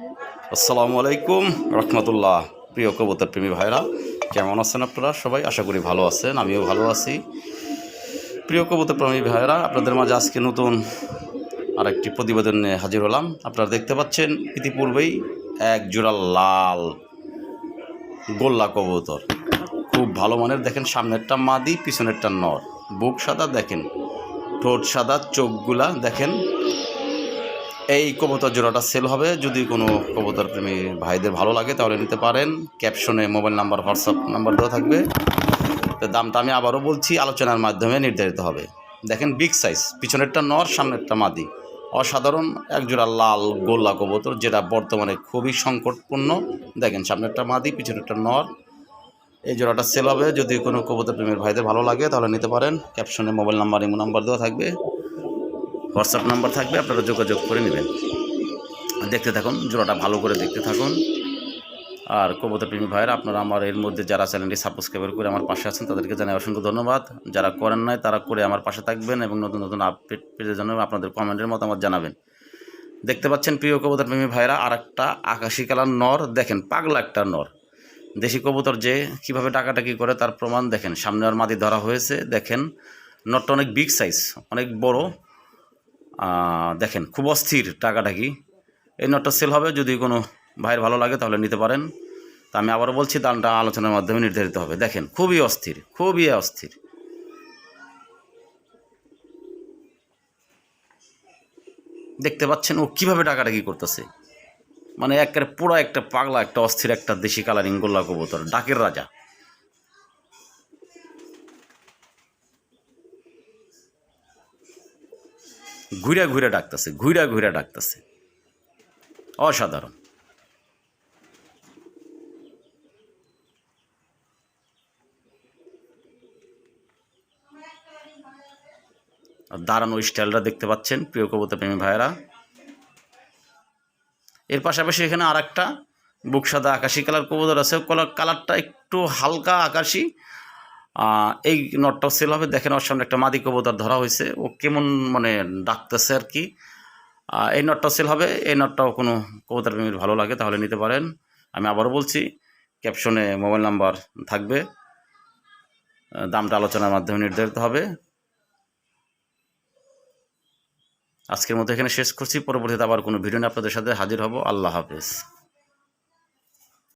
আসসালামু আলাইকুম রহমতুল্লাহ। প্রিয় কবুতর প্রেমী ভাইরা, কেমন আছেন আপনারা? সবাই আশা করি ভালো আছেন, আমিও ভালো আছি। প্রিয় কবুতর প্রেমী ভাইরা, আপনাদের মাঝে আজকে নতুন আরেকটি প্রতিবেদন নিয়ে হাজির হলাম। আপনারা দেখতে পাচ্ছেন, ইতিপূর্বেই এক জোড়া লাল গোল্লা কবুতর। খুব ভালো মানের, দেখেন সামনেরটা মাদি, পিছনেরটা নর। বুক সাদা, দেখেন ঠোঁট সাদা, চোখগুলা, দেখেন এই কবুতর জোড়াটা সেল হবে। যদি কোনো কবুতর প্রেমী ভাইদের ভালো লাগে, তাহলে নিতে পারেন। ক্যাপশনে মোবাইল নাম্বার হোয়াটসঅ্যাপ নাম্বার দেওয়া থাকবে। তো দামটা আমি আবারও বলছি, আলোচনার মাধ্যমে নির্ধারিত হবে। দেখেন বিগ সাইজ পিছনেরটা নর, সামনেরটা মাদি। অসাধারণ এক জোড়া লাল গোল্লা কবুতর, যেটা বর্তমানে খুবই সংকটপূর্ণ। দেখেন সামনেরটা মাদি, পিছনেরটা নর। এই জোড়াটা সেল হবে। যদি কোনো কবুতর প্রেমীর ভাইদের ভালো লাগে, তাহলে নিতে পারেন। ক্যাপশনে মোবাইল নাম্বার ইমো নাম্বার দেওয়া থাকবে। হোয়াটসঅ্যাপ নাম্বার থাকবে, আপনারা যোগাযোগ করে নেবেন। দেখতে থাকুন, জোড়াটা ভালো করে দেখতে থাকুন। আর কবুতর প্রেমী ভাইয়েরা, আপনারা আমার এর মধ্যে যারা চ্যানেলটি সাবস্ক্রাইব করে আমার পাশে আছেন, তাদেরকে জানাই অসংখ্য ধন্যবাদ। যারা করেন নাই, তারা করে আমার পাশে থাকবেন এবং নতুন নতুন আপডেট পেতে জন্য আপনাদের কমেন্টের মতামত জানাবেন। দেখতে পাচ্ছেন, প্রিয় কবুতর প্রেমী ভাইরা আর একটা আকাশি কালার নর, দেখেন পাগলা একটা নর। দেশি কবুতর যে কীভাবে টাকাটাকি করে, তার প্রমাণ দেখেন, সামনে আর মাদি ধরা হয়েছে, দেখেন। নটটা অনেক বিগ সাইজ অনেক বড় দেখেন, খুব অস্থির টাকাটা কি এই নটটা সেল হবে, যদি কোনো ভাইয়ের ভালো লাগে তাহলে নিতে পারেন। তা আমি আবারও বলছি, দামটা আলোচনার মাধ্যমে নির্ধারিত হবে। দেখেন, খুবই অস্থির খুবই অস্থির। দেখতে পাচ্ছেন ও কীভাবে টাকাটাকি করতেছে। মানে একেবারে পুরো একটা পাগলা, একটা অস্থির, একটা দেশি কালারিং গোল্লা কবুতর, ডাকের রাজা। ঘুরে ঘুরে ডাকতেছে ঘুরে ঘুরে ডাকতেছে। অসাধারণ। দাঁড়ানো স্টাইলটা দেখতে পাচ্ছেন, প্রিয় কবুতর প্রেমী ভাইয়েরা। এর পাশাপাশি এখানে আর একটা বুক সাদা আকাশি কালার কবুতর আছে, কলার কালারটা একটু হালকা আকাশি এই নটটাও সেল হবে। দেখেন ওর সামনে একটা মাদি কবুতর ধরা হয়েছে। ও কেমন মানে ডাকতেছে আর কি। এই নটটাও সেল হবে। এই নটটাও কোনো কবুতর প্রেমীর ভালো লাগে, তাহলে নিতে পারেন। আমি আবারও বলছি ক্যাপশনে মোবাইল নাম্বার থাকবে। দামটা আলোচনার মাধ্যমে নির্ধারিত হবে। আজকের মতো এখানে শেষ করছি। পরবর্তীতে আবার কোনো ভিডিও নিয়ে আপনাদের সাথে হাজির হব। আল্লাহ হাফেজ।